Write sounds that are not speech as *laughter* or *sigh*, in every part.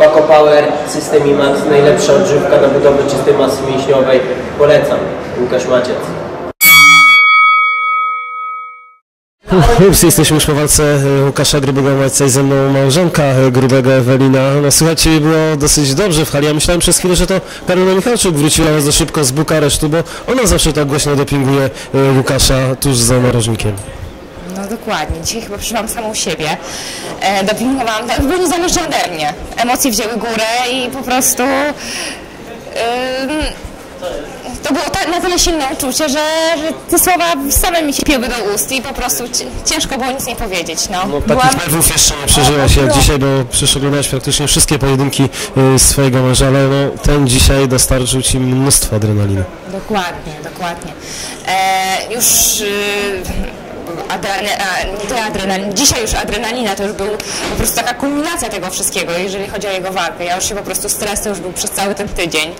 Paco Power, System IMAX, najlepsza odżywka na budowę czystej masy mięśniowej. Polecam. Łukasz Maciec. Ups, jesteśmy już po walce e, Łukasza Grubego Majca i ze mną małżonka e, Grubego Ewelina. No słuchajcie, było dosyć dobrze w hali. Ja myślałem przez chwilę, że to Karolina Michalczuk wróciła bardzo szybko z Bukaresztu, bo ona zawsze tak głośno dopinguje e, Łukasza tuż za narożnikiem. No dokładnie, dzisiaj chyba przyszłam samą siebie. E, dopingowałam, to było niezależnie ode mnie. Emocje wzięły górę i po prostu... to było ta, na tyle silne uczucie, że, że te słowa same mi się piły do ust i po prostu ci- ciężko było nic nie powiedzieć. No. No, Byłam- takich nerwów jeszcze nie przeżyłaś jak dzisiaj, bo przecież oglądałeś praktycznie wszystkie pojedynki e, swojego męża, ale no, ten dzisiaj dostarczył ci mnóstwo adrenaliny. Dokładnie, dokładnie. E, już y, adrena, a, adrenalina, dzisiaj już adrenalina to już był po prostu taka kulminacja tego wszystkiego, jeżeli chodzi o jego walkę. Ja już się po prostu stres to już był przez cały ten tydzień.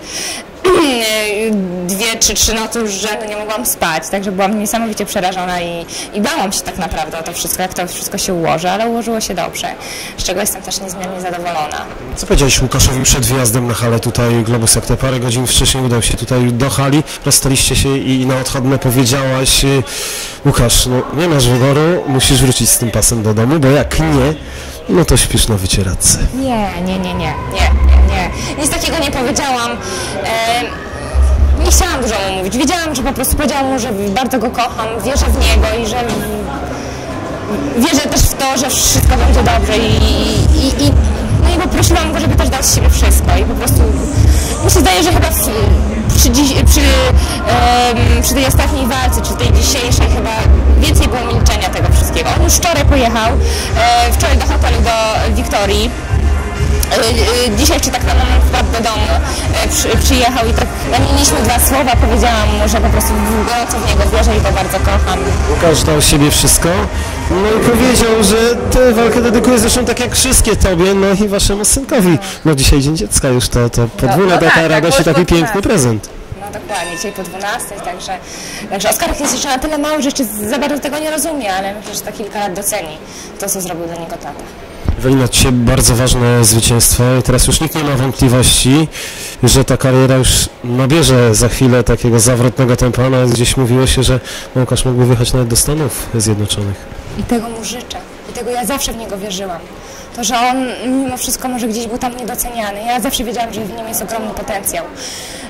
*clears throat* Dwie czy trzy nocy już rzędu nie mogłam spać, także byłam niesamowicie przerażona i, i bałam się tak naprawdę o to wszystko, jak to wszystko się ułoży, ale ułożyło się dobrze, z czego jestem też niezmiernie zadowolona. Co powiedziałeś Łukaszowi przed wyjazdem na halę tutaj Globus, jak te parę godzin wcześniej udał się tutaj do hali, rozstaliście się i na odchodne powiedziałaś y, Łukasz, no nie masz wyboru, musisz wrócić z tym pasem do domu, bo jak nie, no to śpisz na wycieradce. Nie, nie, nie, nie, nie, nie, nie. Nic takiego nie powiedziałam. E, nie chciałam dużo mu mówić. Wiedziałam, że po prostu powiedziałam mu, że bardzo go kocham, wierzę w niego i że wierzę też w to, że wszystko będzie dobrze i, i, i, no i poprosiłam go, żeby też dał z siebie wszystko i po prostu mi się zdaje, że chyba w, przy, dziś, przy, em, przy tej ostatniej walce, czy tej dzisiejszej chyba więcej było milczenia tego wszystkiego. On już wczoraj pojechał, e, wczoraj do hotelu do Wiktorii. E, e, Dzisiaj, czy tak na moment wpadł do domu, e, przy, przyjechał i tak zamieniliśmy dwa słowa, powiedziałam mu, że po prostu gorąco w niego wierzę i go bardzo kocham. Łukasz dał siebie wszystko, no i powiedział, że tę walkę dedykuje zresztą tak jak wszystkie tobie, no i waszemu synkowi. No dzisiaj Dzień Dziecka już to, to podwójna no data tak, tak, taki piękny 12. prezent. No dokładnie, dzisiaj po 12, także, także Oskarek jest jeszcze na tyle mały, że jeszcze za bardzo tego nie rozumie, ale myślę, że to kilka lat doceni to, co zrobił dla niego tata. Ewelina, dzisiaj bardzo ważne zwycięstwo i teraz już nikt nie ma wątpliwości, że ta kariera już nabierze za chwilę takiego zawrotnego tempa, nawet gdzieś mówiło się, że Łukasz mógłby wyjechać nawet do Stanów Zjednoczonych. I tego mu życzę. I tego ja zawsze w niego wierzyłam. To, że on mimo wszystko może gdzieś był tam niedoceniany. Ja zawsze wiedziałam, że w nim jest ogromny potencjał.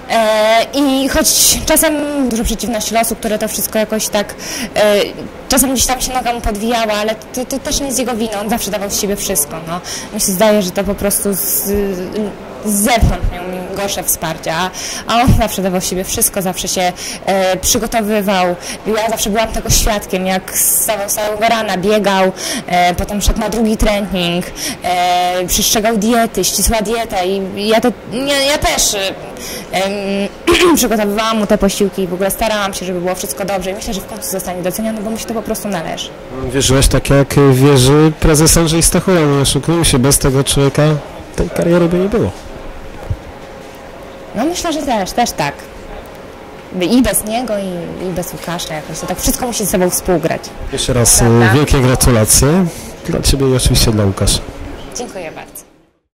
E, I choć czasem dużo przeciwności losu, które to wszystko jakoś tak, e, czasem gdzieś tam się noga mu podwijała, ale to, to też nie jest jego winą. On zawsze dawał z siebie wszystko. No. Mi się zdaje, że to po prostu z, z zewnątrz miał gorsze wsparcie, a, on zawsze dawał siebie wszystko, zawsze się e, przygotowywał. Ja zawsze byłam tego świadkiem, jak stawał całego rana, biegał, e, potem szedł na drugi trening, e, przestrzegał diety, ścisła dieta i ja, to, ja, też *clears throat* przygotowywałam mu te posiłki i w ogóle starałam się, żeby było wszystko dobrze i myślę, że w końcu zostanie doceniony, bo mu się to po prostu należy. Wierzyłeś tak jak wierzy prezes Andrzej Stachura, nie oszukujmy się, bez tego człowieka tej kariery by nie było. No myślę, że też, też tak. I bez niego, i, i bez Łukasza jakoś. To tak wszystko musi ze sobą współgrać. Jeszcze raz Prawda? e, wielkie gratulacje dla Ciebie i oczywiście dla Łukasza. Dziękuję bardzo.